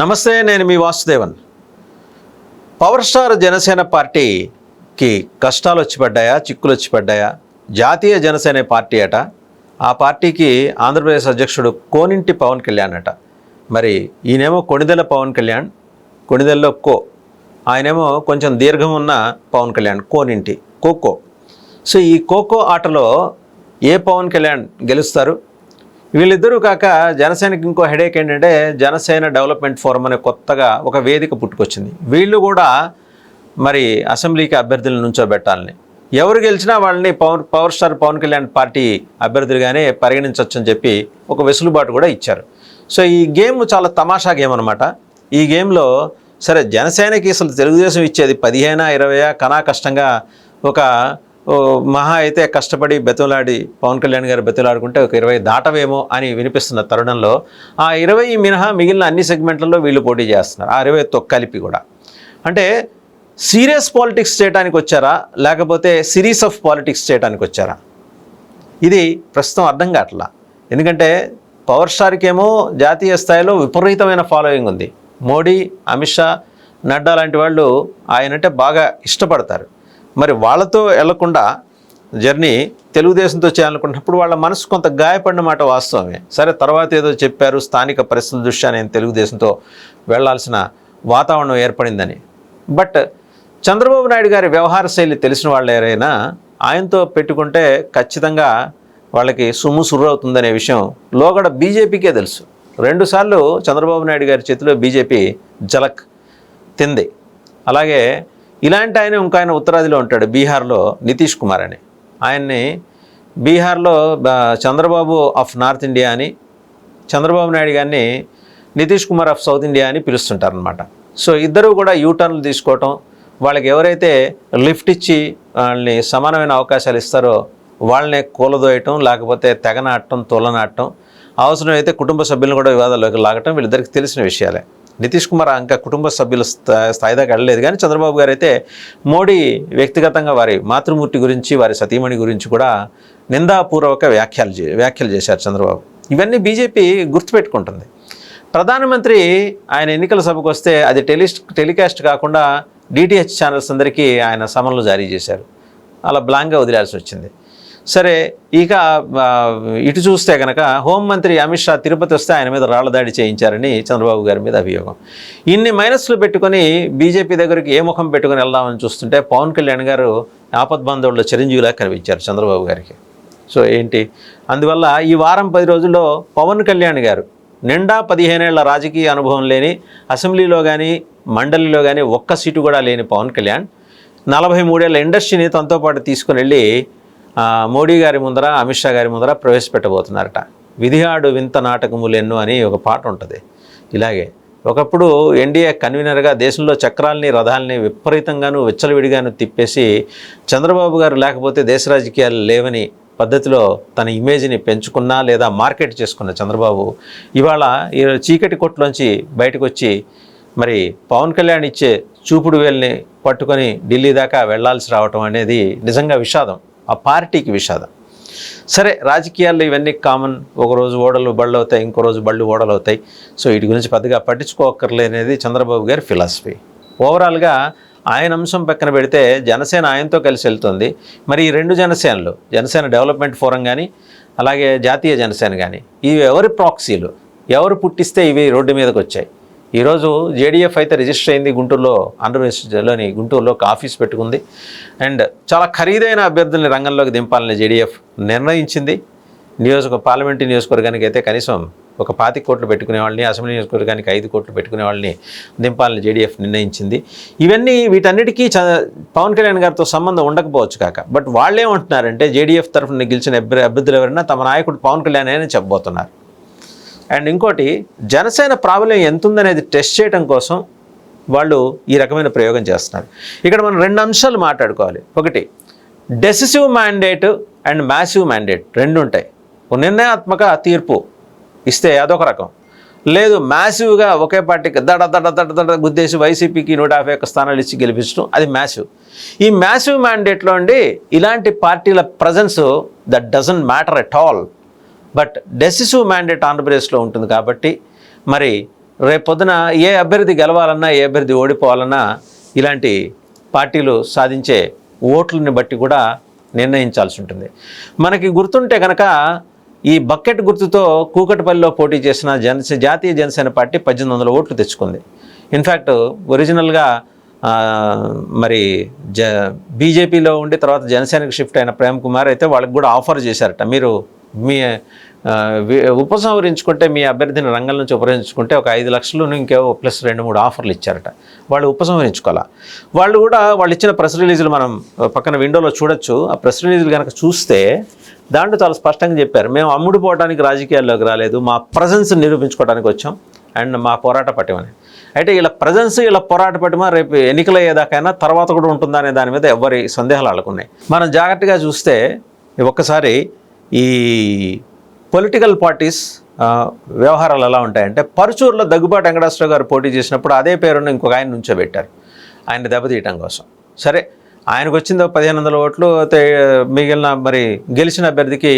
నమస్తే నేను మీ వాసుదేవన్. పవర్ స్టార్ జనసేన పార్టీకి కష్టాలు వచ్చి పడ్డాయా చిక్కులు వచ్చి పడ్డాయా? జాతీయ జనసేన పార్టీ అట. ఆ పార్టీకి ఆంధ్రప్రదేశ్ అధ్యక్షుడు కోనింటి పవన్ కళ్యాణ్ అట. మరి ఈయనేమో కొణిదెల పవన్ కళ్యాణ్ కొణిదెల్లో కో. ఆయనేమో కొంచెం దీర్ఘం ఉన్న పవన్ కళ్యాణ్ కోనింటి కోకో. సో ఈ ఖోఖో ఆటలో ఏ పవన్ కళ్యాణ్ గెలుస్తారు? వీళ్ళిద్దరూ కాక జనసేనకి ఇంకో హెడేక్ ఏంటంటే జనసేన డెవలప్మెంట్ ఫోరం అనే కొత్తగా ఒక వేదిక పుట్టుకొచ్చింది. వీళ్ళు కూడా మరి అసెంబ్లీకి అభ్యర్థులను నుంచోబెట్టాలని ఎవరు గెలిచినా వాళ్ళని power power star Pawan Kalyan party అభ్యర్థులుగానే పరిగణించవచ్చని చెప్పి ఒక వెసులుబాటు కూడా ఇచ్చారు. సో ఈ గేమ్ చాలా తమాషా గేమ్ అనమాట ఈ గేమ్లో సరే జనసేనకి అసలు తెలుగుదేశం ఇచ్చేది పదిహేనా ఇరవయా కనా కష్టంగా ఒక మహా అయితే కష్టపడి బెతులాడి పవన్ కళ్యాణ్ గారు బెతులాడుకుంటే ఒక ఇరవై దాటవేమో అని వినిపిస్తున్న తరుణంలో ఆ ఇరవై మినహా మిగిలిన అన్ని సెగ్మెంట్లలో వీళ్ళు పోటీ చేస్తున్నారు. ఆ ఇరవైతో కలిపి కూడా. అంటే సీరియస్ పాలిటిక్స్ చేయడానికి వచ్చారా? లేకపోతే సిరీస్ ఆఫ్ పాలిటిక్స్ చేయడానికి వచ్చారా? ఇది ప్రస్తుతం అర్థం కావట్లా. ఎందుకంటే పవర్ స్టార్కి ఏమో జాతీయ స్థాయిలో విపరీతమైన ఫాలోయింగ్ ఉంది. మోడీ అమిత్ షా నడ్డా లాంటి వాళ్ళు ఆయనంటే బాగా ఇష్టపడతారు. మరి వాళ్ళతో వెళ్ళకుండా జర్నీ తెలుగుదేశంతో చేయాలనుకున్నప్పుడు వాళ్ళ మనసు కొంత గాయపడిన మాట వాస్తవమే. సరే తర్వాత ఏదో చెప్పారు స్థానిక పరిస్థితుల దృష్ట్యా నేను తెలుగుదేశంతో వెళ్ళాల్సిన వాతావరణం ఏర్పడిందని. బట్ చంద్రబాబు నాయుడు గారి వ్యవహార శైలి తెలిసిన వాళ్ళు ఎవరైనా ఆయనతో పెట్టుకుంటే ఖచ్చితంగా వాళ్ళకి సుమ్ము సుర్రవుతుందనే విషయం లోగడ బీజేపీకే తెలుసు. రెండుసార్లు చంద్రబాబు నాయుడు గారి చేతిలో బీజేపీ జలక్ తింది. అలాగే ఇలాంటి ఆయన ఇంకో ఆయన ఉత్తరాదిలో ఉంటాడు బీహార్లో నితీష్ కుమార్ అని. ఆయన్ని బీహార్లో చంద్రబాబు ఆఫ్ నార్త్ ఇండియా అని చంద్రబాబు నాయుడు గారిని Nitish Kumar of South India అని పిలుస్తుంటారనమాట సో ఇద్దరు కూడా యూటర్న్లు తీసుకోవటం వాళ్ళకి ఎవరైతే లిఫ్ట్ ఇచ్చి వాళ్ళని సమానమైన అవకాశాలు ఇస్తారో వాళ్ళనే కూలదోయటం లేకపోతే తెగనాటం తోలనాటం అవసరమైతే కుటుంబ సభ్యులను కూడా వివాదాల్లోకి లాగటం వీళ్ళిద్దరికి తెలిసిన విషయాలే. నితీష్ కుమార్ ఇంకా కుటుంబ సభ్యుల స్థాయి దాకా వెళ్ళలేదు. కానీ చంద్రబాబు గారు అయితే మోడీ వ్యక్తిగతంగా వారి మాతృమూర్తి గురించి వారి సతీమణి గురించి కూడా నిందాపూర్వక వ్యాఖ్యలు చే వ్యాఖ్యలు చేశారు చంద్రబాబు. ఇవన్నీ బీజేపీ గుర్తుపెట్టుకుంటుంది. ప్రధానమంత్రి ఆయన ఎన్నికల సభకు వస్తే అది టెలిస్ట్ టెలికాస్ట్ కాకుండా డిటిహెచ్ ఛానల్స్ అందరికీ ఆయన సమన్లు జారీ చేశారు. అలా బ్లాంక్గా వదిలేయాల్సి వచ్చింది. సరే ఇక ఇటు చూస్తే కనుక హోంమంత్రి అమిత్ షా తిరుపతి వస్తే ఆయన మీద రాళ్ళ దాడి చేయించారని చంద్రబాబు గారి మీద అభియోగం. ఇన్ని మైనస్లు పెట్టుకొని బీజేపీ దగ్గరికి ఏ ముఖం పెట్టుకుని వెళ్దామని చూస్తుంటే పవన్ కళ్యాణ్ గారు ఆపద్బాంధవుల్లో చిరంజీవిలా కనిపించారు చంద్రబాబు గారికి. సో ఏంటి? అందువల్ల ఈ వారం పది రోజుల్లో పవన్ కళ్యాణ్ గారు నిండా పదిహేనేళ్ళ రాజకీయ అనుభవం లేని అసెంబ్లీలో కానీ మండలిలో కానీ ఒక్క సీటు కూడా లేని పవన్ కళ్యాణ్ నలభై మూడేళ్ళ ఇండస్ట్రీని తనతో పాటు తీసుకుని వెళ్ళి మోడీ గారి ముందర అమిత్ షా గారి ముందర ప్రవేశపెట్టబోతున్నారట. విధిహాడు వింత నాటకములు ఎన్నో అని ఒక పాట ఉంటుంది. ఇలాగే ఒకప్పుడు ఎన్డీఏ కన్వీనర్గా దేశంలో చక్రాల్ని రథాల్ని విపరీతంగాను విచ్చలవిడిగాను తిప్పేసి చంద్రబాబు గారు లేకపోతే దేశ రాజకీయాలు లేవని పద్ధతిలో తన ఇమేజ్ని పెంచుకున్నా లేదా మార్కెట్ చేసుకున్న చంద్రబాబు ఇవాళ ఈ చీకటి కొట్టులోంచి బయటకు వచ్చి మరి పవన్ కళ్యాణ్ ఇచ్చే చూపుడు వేల్ని పట్టుకొని ఢిల్లీ దాకా వెళ్ళాల్సి రావటం అనేది నిజంగా విషాదం. ఆ పార్టీకి విషాదం. సరే రాజకీయాల్లో ఇవన్నీ కామన్ ఒకరోజు ఓడలు బళ్ళు అవుతాయి ఇంకో రోజు బళ్ళు ఓడలు అవుతాయి సో వీటి గురించి పెద్దగా పట్టించుకోకర్లేనేది చంద్రబాబు గారి ఫిలాసఫీ ఓవరాల్గా ఆయన అంశం పక్కన పెడితే జనసేన ఆయనతో కలిసి వెళ్తుంది. మరి ఈ రెండు జనసేనలు జనసేన డెవలప్మెంట్ ఫోరం కానీ అలాగే జాతీయ జనసేన కానీ ఇవి ఎవరి ప్రాక్సీలు ఎవరు పుట్టిస్తే ఇవి రోడ్డు మీదకి వచ్చాయి ఈరోజు జేడీఎఫ్ అయితే రిజిస్టర్ అయింది గుంటూరులో ఆంధ్రప్రదేశ్లోని గుంటూరులో ఒక ఆఫీస్ పెట్టుకుంది. అండ్ చాలా ఖరీదైన అభ్యర్థుల్ని రంగంలోకి దింపాలని జేడీఎఫ్ నిర్ణయించింది. నియోజక పార్లమెంటు నియోజకవర్గానికి అయితే కనీసం ఒక పాతి కోట్లు పెట్టుకునే వాళ్ళని అసెంబ్లీ నియోజకవర్గానికి ఐదు కోట్లు పెట్టుకునే వాళ్ళని దింపాలని జేడీఎఫ్ నిర్ణయించింది. ఇవన్నీ వీటన్నిటికీ పవన్ కళ్యాణ్ గారితో సంబంధం ఉండకపోవచ్చు కాక. బట్ వాళ్ళేమంటున్నారంటే జేడీఎఫ్ తరఫున గెలిచిన అభ్యర్థులు ఎవరైనా తమ నాయకుడు పవన్ కళ్యాణ్ అని చెప్పబోతున్నారు. అండ్ ఇంకోటి జనసేన ప్రాబల్యం ఎంత ఉందనేది టెస్ట్ చేయడం కోసం వాళ్ళు ఈ రకమైన ప్రయోగం చేస్తున్నారు. ఇక్కడ మనం రెండు అంశాలు మాట్లాడుకోవాలి. ఒకటి decisive mandate and massive mandate రెండు ఉంటాయి. ఒక నిర్ణయాత్మక తీర్పు ఇస్తే అదొక రకం. లేదు మ్యాసివ్గా ఒకే పార్టీకి దడ దడ దడ దడ గుద్దేసి వైసీపీకి నూట యాభై ఒక్క స్థానాలు ఇచ్చి గెలిపించడం అది మ్యాసివ్ ఈ మ్యాసివ్ మ్యాండేట్లో అండి ఇలాంటి పార్టీల presence that doesn't matter at all but decisive mandate ఆంధ్రప్రదేశ్లో ఉంటుంది కాబట్టి మరి రేపొద్దున ఏ అభ్యర్థి గెలవాలన్నా ఏ అభ్యర్థి ఓడిపోవాలన్నా ఇలాంటి పార్టీలు సాధించే ఓట్లని బట్టి కూడా నిర్ణయించాల్సి ఉంటుంది. మనకి గుర్తుంటే కనుక ఈ బకెట్ గుర్తుతో కూకట్పల్లిలో పోటీ చేసిన జనసే జాతీయ జనసేన పార్టీ పద్దెనిమిది వందల ఓట్లు తెచ్చుకుంది. ఇన్ఫ్యాక్ట్ ఒరిజినల్గా మరి జ బీజేపీలో ఉండి తర్వాత జనసేనకి షిఫ్ట్ అయిన ప్రేమ్ కుమార్ అయితే వాళ్ళకి కూడా ఆఫర్ చేశారట. మీరు మీ ఉపసంహరించుకుంటే మీ అభ్యర్థిని రంగం నుంచి ఉపసంహరించుకుంటే ఒక ఐదు లక్షలు ఇంకేవో ప్లస్ రెండు మూడు ఆఫర్లు ఇచ్చారట. వాళ్ళు ఉపసంహరించుకోవాలా? వాళ్ళు కూడా వాళ్ళు ఇచ్చిన ప్రెస్ రిలీజులు మనం పక్కన విండోలో చూడొచ్చు. ఆ ప్రెస్ రిలీజులు కనుక చూస్తే దాంట్లో చాలా స్పష్టంగా చెప్పారు. మేము అమ్ముడుపోవడానికి రాజకీయాల్లోకి రాలేదు. మా ప్రజెన్స్ నిరూపించుకోవడానికి వచ్చాం. అండ్ మా పోరాట పటిమని అయితే ఇలా ప్రజెన్స్ ఇలా పోరాట పటిమ రేపు ఎన్నికలు అయ్యేదాకైనా తర్వాత కూడా ఉంటుందా అనే దాని మీద ఎవరి సందేహాలు ఆడుకున్నాయి మనం జాగ్రత్తగా చూస్తే ఒక్కసారి ఈ పొలిటికల్ పార్టీస్ వ్యవహారాలు ఎలా ఉంటాయంటే పరుచూరులో దగ్గుబాటు వెంకటేశ్వర గారు పోటీ చేసినప్పుడు అదే పేరును ఇంకొక ఆయన నుంచోబెట్టారు. ఆయన దెబ్బతీయటం కోసం. సరే ఆయనకు వచ్చిందో పదిహేను వందల ఓట్లు మిగిలిన మరి గెలిచిన అభ్యర్థికి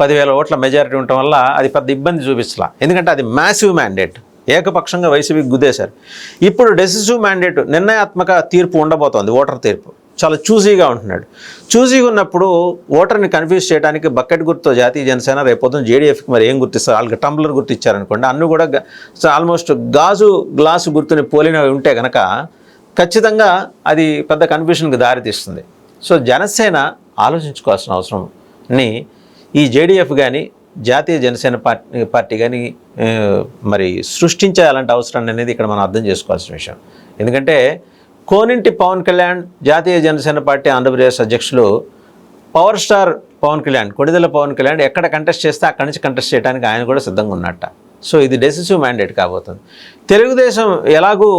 పదివేల ఓట్ల మెజారిటీ ఉండటం వల్ల అది పెద్ద ఇబ్బంది చూపించలా ఎందుకంటే అది మ్యాసివ్ మ్యాండేట్ ఏకపక్షంగా వైసీపీకి గుద్దేశారు. ఇప్పుడు డెసిసివ్ మ్యాండేట్ నిర్ణయాత్మక తీర్పు ఉండబోతోంది ఓటర్ తీర్పు. చాలా చూజీగా ఉంటున్నాడు. చూజీగా ఉన్నప్పుడు ఓటర్ని కన్ఫ్యూజ్ చేయడానికి బకెట్ గుర్తుతో జాతీయ జనసేన రేపొద్దున జేడీఎఫ్కి మరి ఏం గుర్తిస్తారు వాళ్ళకి టంబ్లర్ గుర్తిచ్చారనుకోండి అన్నీ అన్ను కూడా ఆల్మోస్ట్ గాజు గ్లాసు గుర్తుని పోలినవి ఉంటే కనుక ఖచ్చితంగా అది పెద్ద కన్ఫ్యూషన్కి దారితీస్తుంది సో జనసేన ఆలోచించుకోవాల్సిన అవసరంని ఈ జేడీఎఫ్ కానీ జాతీయ జనసేన పార్టీ పార్టీ కానీ మరి సృష్టించాలంటే అలాంటి అవసరాన్ని అనేది ఇక్కడ మనం అర్థం చేసుకోవాల్సిన విషయం. ఎందుకంటే కోనింటి పవన్ కళ్యాణ్ జాతీయ జనసేన పార్టీ ఆంధ్రప్రదేశ్ అధ్యక్షులు పవర్ స్టార్ పవన్ కళ్యాణ్ కొడిదల పవన్ కళ్యాణ్ ఎక్కడ కంటెస్ట్ చేస్తే అక్కడి నుంచి కంటెస్ట్ చేయడానికి ఆయన కూడా సిద్ధంగా ఉన్నట్ట. సో ఇది డెసిసివ్ మ్యాండేట్ కాబోతుంది. తెలుగుదేశం ఎలాగూ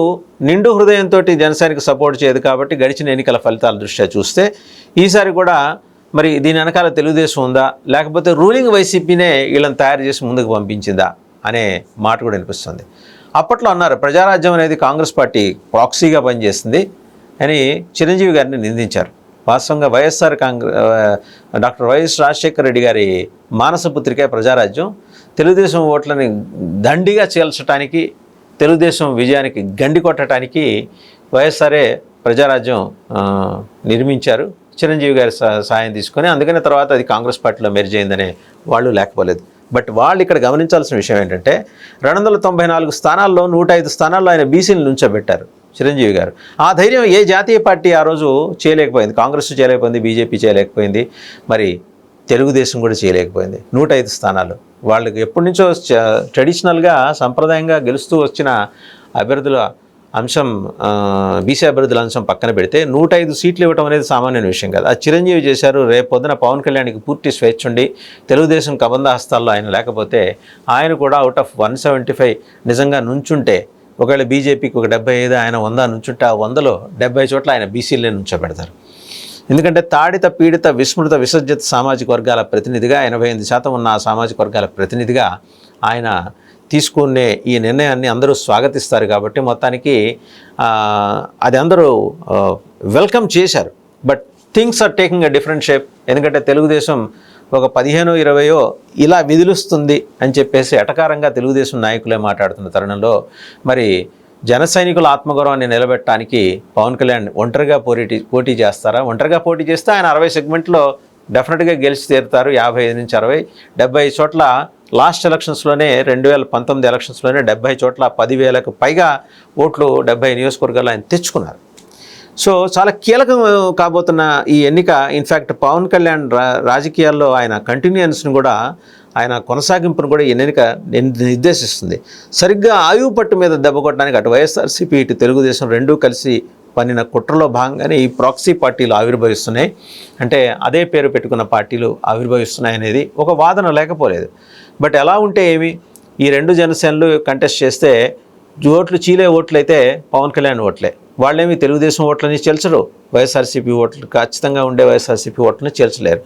నిండు హృదయంతో జనసేనకి సపోర్ట్ చేయదు కాబట్టి గడిచిన ఎన్నికల ఫలితాల దృష్ట్యా చూస్తే ఈసారి కూడా మరి దీని వెనకాల తెలుగుదేశం ఉందా? లేకపోతే రూలింగ్ వైసీపీనే వీళ్ళని తయారు చేసి ముందుకు పంపించిందా? అనే మాట కూడా వినిపిస్తుంది. అప్పట్లో అన్నారు ప్రజారాజ్యం అనేది కాంగ్రెస్ పార్టీ ప్రాక్సీగా పనిచేస్తుంది అని చిరంజీవి గారిని నిందించారు. వాస్తవంగా YSR Congress doctor YS Rajasekhara Reddy గారి మానస పుత్రికే ప్రజారాజ్యం. తెలుగుదేశం ఓట్లని దండిగా చీల్చడానికి తెలుగుదేశం విజయానికి గండి కొట్టడానికి వైఎస్ఆర్ఏ ప్రజారాజ్యం నిర్మించారు. చిరంజీవి గారి సహ- సాయం తీసుకొని అందుకనే తర్వాత అది కాంగ్రెస్ పార్టీలో మెర్జ్ అయిందనే వాళ్ళు లేకపోలేదు. బట్ వాళ్ళు ఇక్కడ గమనించాల్సిన విషయం ఏంటంటే రెండు వందల తొంభై నాలుగు స్థానాల్లో నూట ఐదు స్థానాల్లో ఆయన బీసీని నుంచోబెట్టారు చిరంజీవి గారు. ఆ ధైర్యం ఏ జాతీయ పార్టీ ఆ రోజు చేయలేకపోయింది. కాంగ్రెస్ చేయలేకపోయింది బీజేపీ చేయలేకపోయింది మరి తెలుగుదేశం కూడా చేయలేకపోయింది నూట ఐదు స్థానాలు వాళ్ళకి ఎప్పటి నుంచో ట్రెడిషనల్గా సంప్రదాయంగా గెలుస్తూ వచ్చిన అభ్యర్థుల అంశం బీసీ అభ్యర్థుల అంశం పక్కన పెడితే నూట ఐదు సీట్లు ఇవ్వడం అనేది సామాన్య విషయం కాదు. అది చిరంజీవి చేశారు రేపు పొద్దున పవన్ కళ్యాణ్కి పూర్తి స్వేచ్ఛ ఉండి తెలుగుదేశం కబంధ హస్తాల్లో ఆయన లేకపోతే ఆయన కూడా out of one seventy five నిజంగా నుంచుంటే ఒకవేళ బీజేపీకి ఒక డెబ్బై ఐదు ఆయన వంద నుంచుంటే ఆ వందలో డెబ్బై చోట్ల ఆయన బీసీలే నుంచోబెడతారు. ఎందుకంటే తాడిత పీడిత విస్మృత విసర్జిత సామాజిక వర్గాల ప్రతినిధిగా ఎనభై ఎనిమిది శాతం ఉన్న ఆ సామాజిక వర్గాల ప్రతినిధిగా ఆయన తీసుకునే ఈ నిర్ణయాన్ని అందరూ స్వాగతిస్తారు కాబట్టి మొత్తానికి అది అందరూ వెల్కమ్ చేశారు. But things are taking a different shape ఎందుకంటే తెలుగుదేశం ఒక పదిహేను ఇరవయో ఇలా విధులుస్తుంది అని చెప్పేసి ఎటకారంగా తెలుగుదేశం నాయకులే మాట్లాడుతున్న తరుణంలో మరి జన సైనికుల ఆత్మగౌరవాన్ని నిలబెట్టడానికి పవన్ కళ్యాణ్ ఒంటరిగా పోటీ పోటీ చేస్తారా? ఒంటరిగా పోటీ చేస్తే ఆయన అరవై సెగ్మెంట్లో డెఫినెట్గా గెలిచి తీరుతారు. యాభై ఐదు నుంచి అరవై డెబ్బై చోట్ల లాస్ట్ ఎలక్షన్స్లోనే రెండు వేల పంతొమ్మిది ఎలక్షన్స్లోనే డెబ్బై చోట్ల పదివేలకు పైగా ఓట్లు డెబ్బై నియోజకవర్గాలు ఆయన తెచ్చుకున్నారు. సో చాలా కీలకం కాబోతున్న ఈ ఎన్నిక ఇన్ఫ్యాక్ట్ పవన్ కళ్యాణ్ రా రాజకీయాల్లో ఆయన కంటిన్యూయన్స్ని కూడా ఆయన కొనసాగింపును కూడా ఈ ఎన్నిక నిర్దేశిస్తుంది. సరిగ్గా ఆయువు పట్టు మీద దెబ్బ కొట్టడానికి అటు వైఎస్ఆర్సీపీ ఇటు తెలుగుదేశం రెండూ కలిసి పన్నిన కుట్రలో భాగంగానే ఈ ప్రాక్సీ పార్టీలు ఆవిర్భవిస్తున్నాయి. అంటే అదే పేరు పెట్టుకున్న పార్టీలు ఆవిర్భవిస్తున్నాయి అనేది ఒక వాదన లేకపోలేదు. బట్ ఎలా ఉంటే ఏమి? ఈ రెండు జనసేనలు కంటెస్ట్ చేస్తే ఓట్లు చీలే ఓట్లు అయితే పవన్ కళ్యాణ్ ఓట్లే. వాళ్ళేమి తెలుగుదేశం ఓట్లని చేల్చరు. వైఎస్ఆర్సీపీ ఓట్లు ఖచ్చితంగా ఉండే వైఎస్ఆర్సీపీ ఓట్లని చేర్చలేరు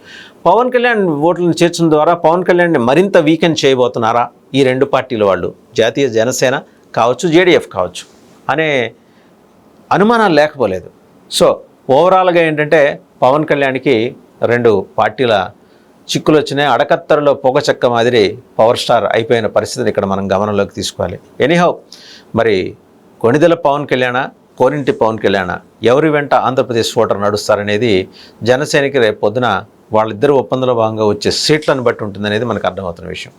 పవన్ కళ్యాణ్ ఓట్లను చేర్చడం ద్వారా పవన్ కళ్యాణ్ని మరింత వీకెండ్ చేయబోతున్నారా ఈ రెండు పార్టీల వాళ్ళు? జాతీయ జనసేన కావచ్చు జేడీఎఫ్ కావచ్చు అనే అనుమానాలు లేకపోలేదు. సో ఓవరాల్గా ఏంటంటే పవన్ కళ్యాణ్కి రెండు పార్టీల చిక్కులు వచ్చినాయి అడకత్తరలో పొగ చెక్క మాదిరి పవర్ స్టార్ అయిపోయిన పరిస్థితిని ఇక్కడ మనం గమనంలోకి తీసుకోవాలి. ఎనీహౌ మరి కొణిదెల పవన్ కళ్యాణ కోరింటి పవన్ కళ్యాణ ఎవరి వెంట ఆంధ్రప్రదేశ్ ఓటర్ నడుస్తారనేది జనసేనకి రేపు పొద్దున వాళ్ళిద్దరు ఒప్పందంలో భాగంగా వచ్చే సీట్లను బట్టి ఉంటుందనేది మనకు అర్థమవుతున్న విషయం.